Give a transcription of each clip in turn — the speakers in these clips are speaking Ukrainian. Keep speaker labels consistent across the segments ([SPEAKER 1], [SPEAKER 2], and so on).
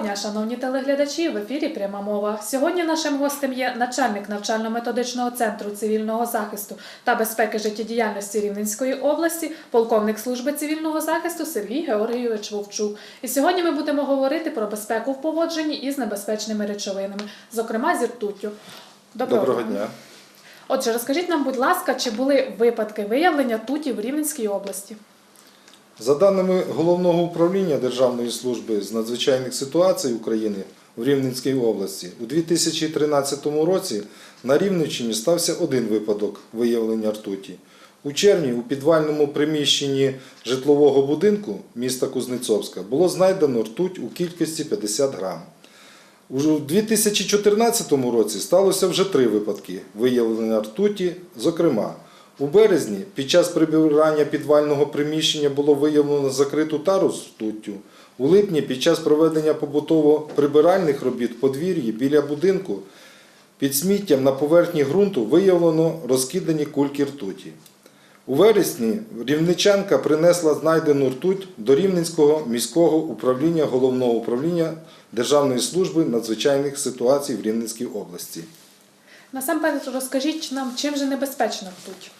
[SPEAKER 1] дня, шановні телеглядачі. В ефірі пряма мова. Сьогодні нашим гостем є начальник навчально-методичного центру цивільного захисту та безпеки життєдіяльності Рівненської області, полковник служби цивільного захисту Сергій Георгійович Вовчук. І сьогодні ми будемо говорити про безпеку в поводженні із небезпечними речовинами, зокрема зі ртуттю.
[SPEAKER 2] Доброго дня.
[SPEAKER 1] Отже, розкажіть нам, будь ласка, чи були випадки виявлення туті в Рівненській області?
[SPEAKER 2] За даними Головного управління Державної служби з надзвичайних ситуацій України в Рівненській області, у 2013 році на Рівненщині стався один випадок виявлення ртуті. У червні у підвальному приміщенні житлового будинку міста Кузнецовська було знайдено ртуть у кількості 50 грам. У 2014 році сталося вже три випадки виявлення ртуті. Зокрема, у березні під час прибирання підвального приміщення було виявлено закриту тару з ртуттю. У липні під час проведення побутово-прибиральних робіт в подвір'ї біля будинку під сміттям на поверхні ґрунту виявлено розкидані кульки ртуті. У вересні рівничанка принесла знайдену ртуть до Рівненського міського управління Головного управління Державної служби надзвичайних ситуацій в Рівненській області.
[SPEAKER 1] Насамперед розкажіть нам, чим же небезпечна ртуть?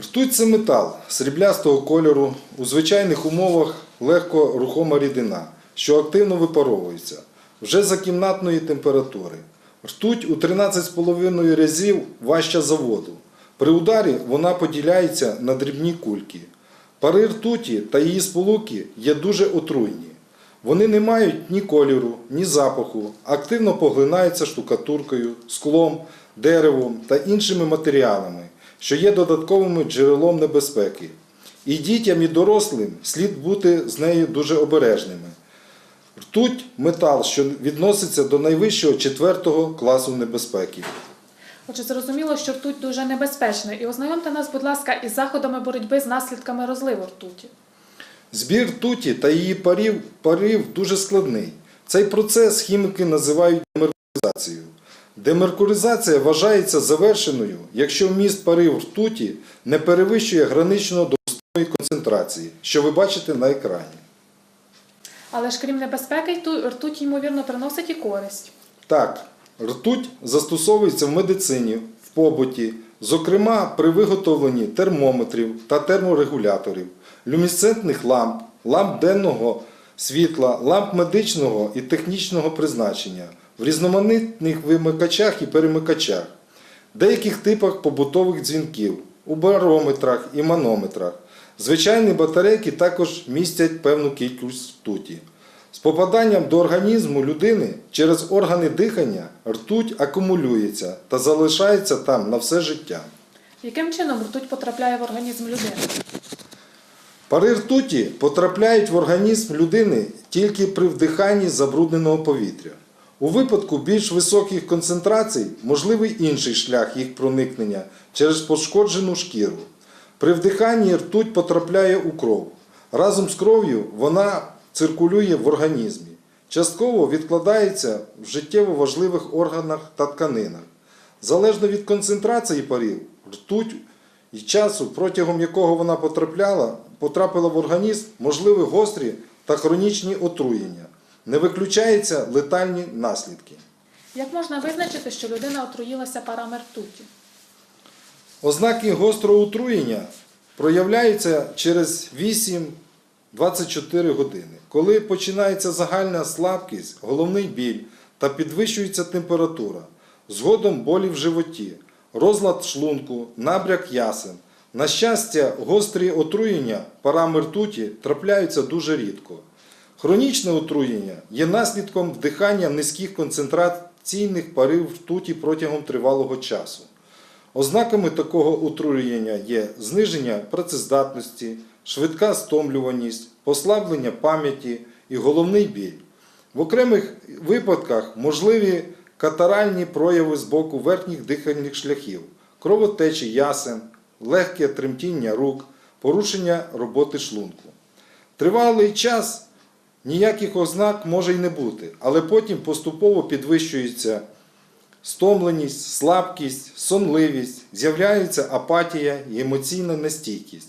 [SPEAKER 2] Ртуть це метал сріблястого кольору, у звичайних умовах легко рухома рідина, що активно випаровується вже за кімнатної температури. Ртуть у 13,5 разів важча за воду. При ударі вона поділяється на дрібні кульки. Пари ртуті та її сполуки є дуже отруйні. Вони не мають ні кольору, ні запаху, активно поглинаються штукатуркою, склом, деревом та іншими матеріалами, що є додатковим джерелом небезпеки. І дітям, і дорослим слід бути з нею дуже обережними. Ртуть метал, що відноситься до найвищого четвертого класу небезпеки.
[SPEAKER 1] Отже, зрозуміло, що ртуть дуже небезпечна. І ознайомте нас, будь ласка, із заходами боротьби з наслідками розливу ртуті.
[SPEAKER 2] Збір ртуті та її парів, парів дуже складний. Цей процес хіміки називають демеркуризацією. Демеркуризація вважається завершеною, якщо вміст парив ртуті не перевищує гранично допустимої концентрації, що ви бачите на екрані.
[SPEAKER 1] Але ж крім небезпеки, ртуть, ймовірно, приносить і користь.
[SPEAKER 2] Так, ртуть застосовується в медицині, в побуті, зокрема при виготовленні термометрів та терморегуляторів, люмісцентних ламп, ламп денного світла, ламп медичного і технічного призначення, в різноманітних вимикачах і перемикачах, деяких типах побутових дзвінків, у барометрах і манометрах. Звичайні батарейки також містять певну кількість ртуті. З попаданням до організму людини через органи дихання ртуть акумулюється та залишається там на все життя.
[SPEAKER 1] Яким чином ртуть потрапляє в організм людини?
[SPEAKER 2] Пари ртуті потрапляють в організм людини тільки при вдиханні забрудненого повітря. У випадку більш високих концентрацій можливий інший шлях їх проникнення через пошкоджену шкіру. При вдиханні ртуть потрапляє у кров. Разом з кров'ю вона циркулює в організмі. Частково відкладається в життєво важливих органах та тканинах. Залежно від концентрації парів, ртуть і часу, протягом якого вона потрапляла, потрапила в організм, можливі гострі та хронічні отруєння. Не виключаються летальні наслідки.
[SPEAKER 1] Як можна визначити, що людина отруїлася парами ртуті?
[SPEAKER 2] Ознаки гострого отруєння проявляються через 8-24 години, коли починається загальна слабкість, головний біль та підвищується температура, згодом болі в животі, розлад шлунку, набряк ясен. На щастя, гострі отруєння парами ртуті трапляються дуже рідко. Хронічне отруєння є наслідком вдихання низьких концентраційних парив ртуті протягом тривалого часу. Ознаками такого отруєння є зниження працездатності, швидка стомлюваність, послаблення пам'яті і головний біль. В окремих випадках можливі катаральні прояви з боку верхніх дихальних шляхів, кровотечі ясен, легке тремтіння рук, порушення роботи шлунку. Тривалий час ніяких ознак може й не бути, але потім поступово підвищується стомленість, слабкість, сонливість, з'являється апатія і емоційна нестійкість.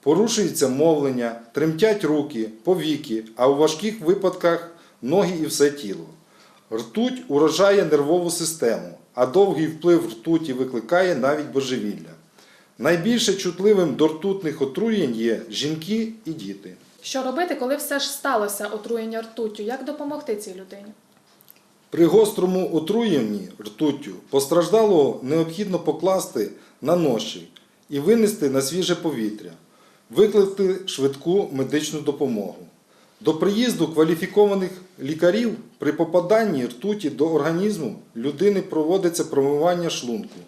[SPEAKER 2] Порушується мовлення, тремтять руки, повіки, а у важких випадках ноги і все тіло. Ртуть уражає нервову систему, а довгий вплив ртуті викликає навіть божевілля. Найбільше чутливим до ртутних отруєнь є жінки і діти.
[SPEAKER 1] Що робити, коли все ж сталося отруєння ртуттю? Як допомогти цій людині?
[SPEAKER 2] При гострому отруєнні ртуттю постраждалого необхідно покласти на ноші і винести на свіже повітря, викликати швидку медичну допомогу. До приїзду кваліфікованих лікарів при попаданні ртуті до організму людини проводиться промивання шлунку.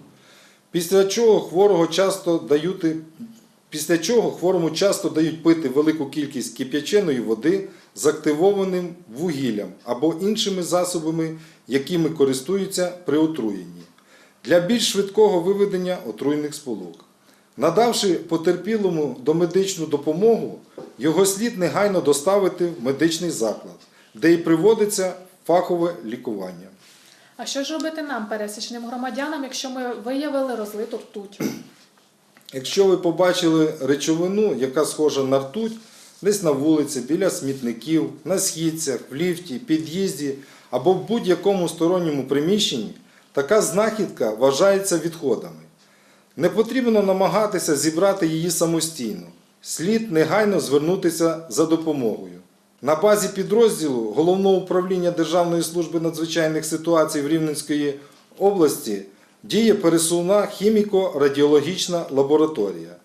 [SPEAKER 2] Після чого хворого часто дають, після чого хворому часто дають пити велику кількість кип'яченої води з активованим вугіллям або іншими засобами, якими користуються при отруєнні, для більш швидкого виведення отруйних сполук. Надавши потерпілому домедичну допомогу, його слід негайно доставити в медичний заклад, де і приводиться фахове лікування.
[SPEAKER 1] А що ж робити нам, пересічним громадянам, якщо ми виявили розлиту ртуть?
[SPEAKER 2] Якщо ви побачили речовину, яка схожа на ртуть, десь на вулиці, біля смітників, на східцях, в ліфті, під'їзді або в будь-якому сторонньому приміщенні, така знахідка вважається відходами. Не потрібно намагатися зібрати її самостійно. Слід негайно звернутися за допомогою. На базі підрозділу Головного управління Державної служби надзвичайних ситуацій в Рівненської області діє пересувна хіміко-радіологічна лабораторія.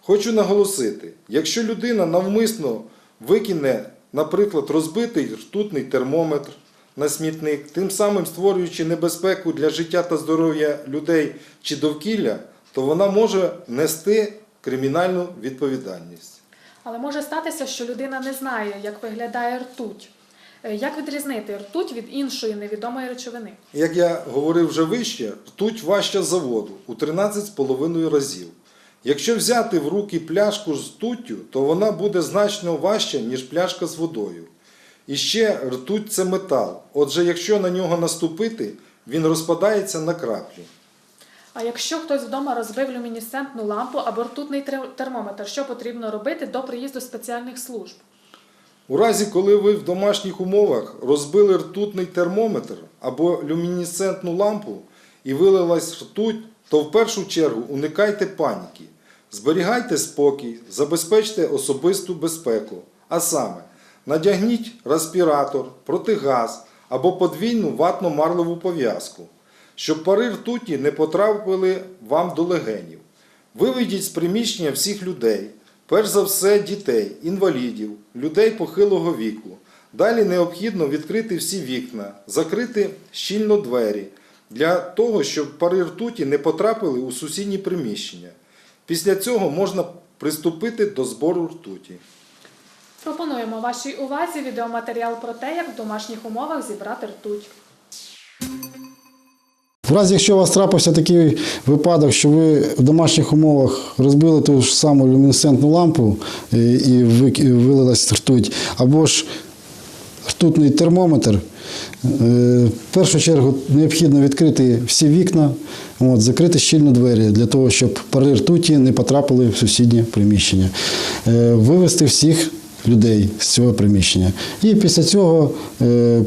[SPEAKER 2] Хочу наголосити, якщо людина навмисно викине, наприклад, розбитий ртутний термометр на смітник, тим самим створюючи небезпеку для життя та здоров'я людей чи довкілля, то вона може нести кримінальну відповідальність.
[SPEAKER 1] Але може статися, що людина не знає, як виглядає ртуть. Е, Як відрізнити ртуть від іншої невідомої речовини?
[SPEAKER 2] Як я говорив вже вище, ртуть важча за воду у 13,5 разів. Якщо взяти в руки пляшку з ртуттю, то вона буде значно важча, ніж пляшка з водою. І ще ртуть це метал. Отже, якщо на нього наступити, він розпадається на краплі.
[SPEAKER 1] А якщо хтось вдома розбив люмінесцентну лампу або ртутний термометр, що потрібно робити до приїзду спеціальних служб?
[SPEAKER 2] У разі, коли ви в домашніх умовах розбили ртутний термометр або люмінесцентну лампу і вилилась ртуть, то в першу чергу уникайте паніки. Зберігайте спокій, забезпечте особисту безпеку. А саме, надягніть респіратор, протигаз або подвійну ватно-марлеву пов'язку, щоб пари ртуті не потрапили вам до легенів. Виведіть з приміщення всіх людей, перш за все дітей, інвалідів, людей похилого віку. Далі необхідно відкрити всі вікна, закрити щільно двері для того, щоб пари ртуті не потрапили у сусідні приміщення. Після цього можна приступити до збору ртуті.
[SPEAKER 1] Пропонуємо вашій увазі відеоматеріал про те, як в домашніх умовах зібрати ртуть.
[SPEAKER 3] В разі, якщо у вас трапився такий випадок, що ви в домашніх умовах розбили ту ж саму люмінесцентну лампу і, і ви- і вилилась ртуть, або ж ртутний термометр, е, в першу чергу необхідно відкрити всі вікна, от, закрити щільно двері для того, щоб пари ртуті не потрапили в сусіднє приміщення, Е, вивести всіх людей з цього приміщення. І після цього е,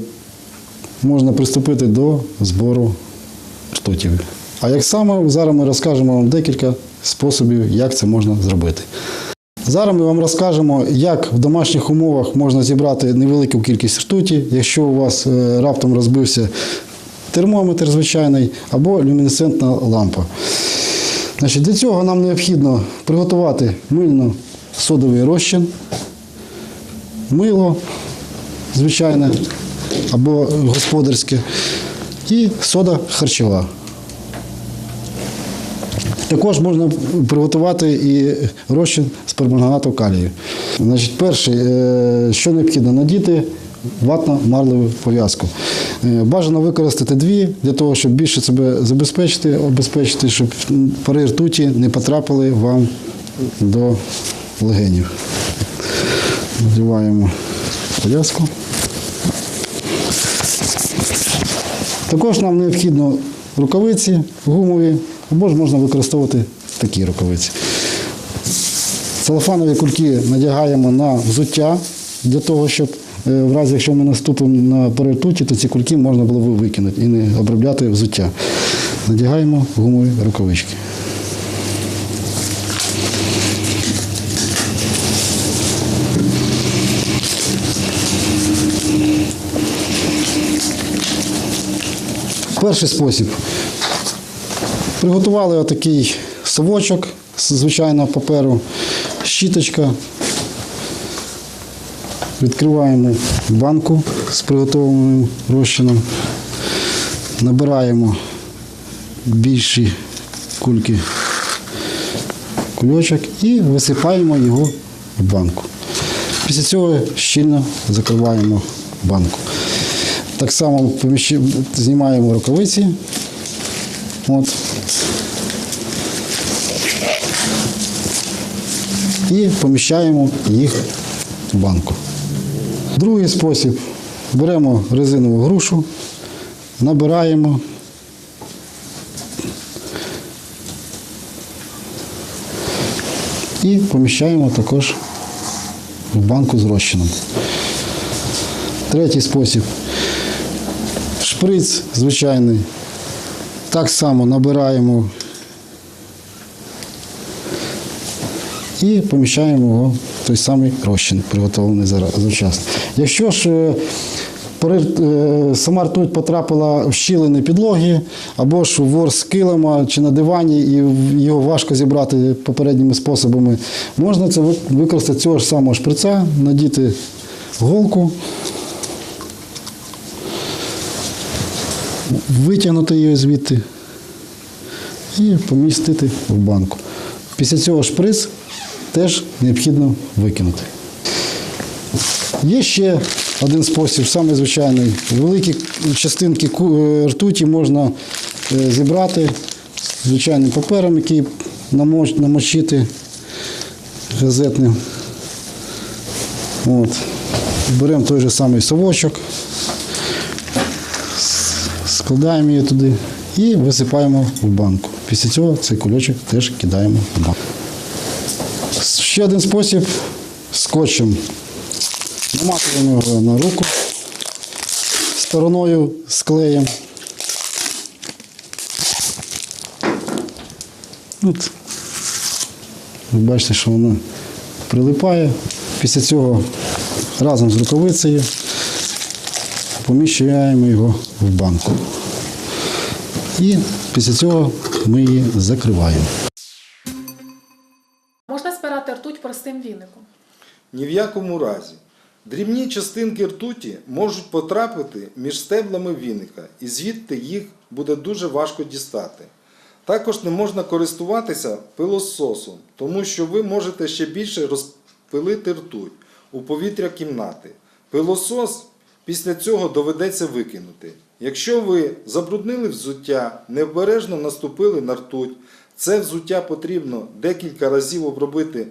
[SPEAKER 3] можна приступити до збору ртутів. А як саме, зараз ми розкажемо вам декілька способів, як це можна зробити. Зараз ми вам розкажемо, як в домашніх умовах можна зібрати невелику кількість ртуті, якщо у вас е, раптом розбився термометр звичайний або люмінесцентна лампа. Значить, для цього нам необхідно приготувати мильно-содовий розчин, мило звичайне або господарське, і сода харчова. Також можна приготувати і розчин з перманганату калію. Значить, перше, е, що необхідно надіти ватно-марлеву пов'язку. Е, Бажано використати дві для того, щоб більше себе забезпечити, обезпечити, щоб пари ртуті не потрапили вам до легенів. Надіваємо пов'язку. Також нам необхідно рукавиці гумові, або ж можна використовувати такі рукавиці. Целофанові кульки надягаємо на взуття для того, щоб е, в разі, якщо ми наступимо на перетуті, то ці кульки можна було б викинути і не обробляти взуття. Надягаємо гумові рукавички. Перший спосіб. Приготували отакий совочок з звичайного паперу, щіточка. Відкриваємо банку з приготованим розчином, набираємо більші кульки кульочок і висипаємо його в банку. Після цього щільно закриваємо банку. Так само знімаємо рукавиці. От. І поміщаємо їх в банку. Другий спосіб. Беремо резинову грушу, набираємо. І поміщаємо також в банку з розчином. Третій спосіб. Шприц звичайний. Так само набираємо і поміщаємо його в той самий розчин, приготовлений зараз- завчасно. Якщо ж е, е, сама ртуть потрапила в щілини підлоги, або ж у ворс килима чи на дивані, і його важко зібрати попередніми способами, можна це використати цього ж самого шприца, надіти голку, витягнути її звідти і помістити в банку. Після цього шприц теж необхідно викинути. Є ще один спосіб, самий звичайний. Великі частинки е, ртуті можна е, зібрати звичайним папером, який намоч- намочити газетним. От. Беремо той же самий совочок, складаємо її туди і висипаємо в банку. Після цього цей кульочок теж кидаємо в банку. Ще один спосіб скотчем. Наматуємо його на руку стороною з. От. Ви бачите, що воно прилипає. Після цього разом з рукавицею поміщаємо його в банку. І після цього ми її закриваємо.
[SPEAKER 1] Можна спирати ртуть простим віником.
[SPEAKER 2] Ні в якому разі. Дрібні частинки ртуті можуть потрапити між стеблами віника, і звідти їх буде дуже важко дістати. Також не можна користуватися пилососом, тому що ви можете ще більше розпилити ртуть у повітря кімнати. Пилосос після цього доведеться викинути. Якщо ви забруднили взуття, необережно наступили на ртуть, це взуття потрібно декілька разів обробити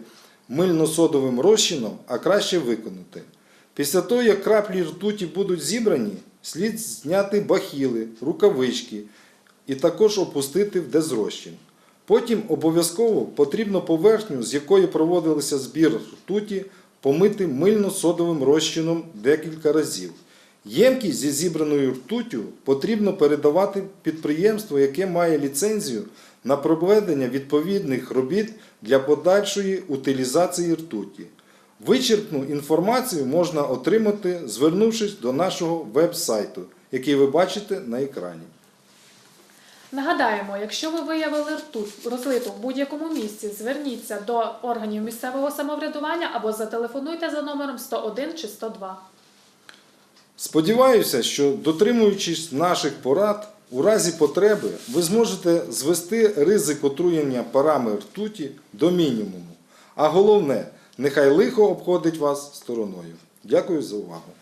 [SPEAKER 2] мильно-содовим розчином, а краще виконати. Після того, як краплі ртуті будуть зібрані, слід зняти бахіли, рукавички і також опустити в дезрозчин. Потім обов'язково потрібно поверхню, з якої проводилися збір ртуті, помити мильно-содовим розчином декілька разів. Ємкість зі зібраною ртуттю потрібно передавати підприємству, яке має ліцензію на проведення відповідних робіт для подальшої утилізації ртуті. Вичерпну інформацію можна отримати, звернувшись до нашого веб-сайту, який ви бачите на екрані.
[SPEAKER 1] Нагадаємо, якщо ви виявили ртуть розлиту в будь-якому місці, зверніться до органів місцевого самоврядування або зателефонуйте за номером 101 чи 102.
[SPEAKER 2] Сподіваюся, що дотримуючись наших порад, у разі потреби ви зможете звести ризик отруєння парами ртуті до мінімуму. А головне, нехай лихо обходить вас стороною. Дякую за увагу.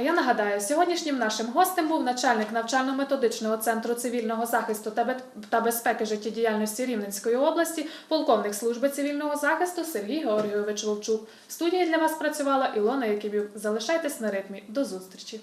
[SPEAKER 1] А я нагадаю, сьогоднішнім нашим гостем був начальник навчально-методичного центру цивільного захисту та бе- та безпеки життєдіяльності Рівненської області, полковник служби цивільного захисту Сергій Георгійович Вовчук. В студії для вас працювала Ілона Якибів. Залишайтесь на ритмі. До зустрічі!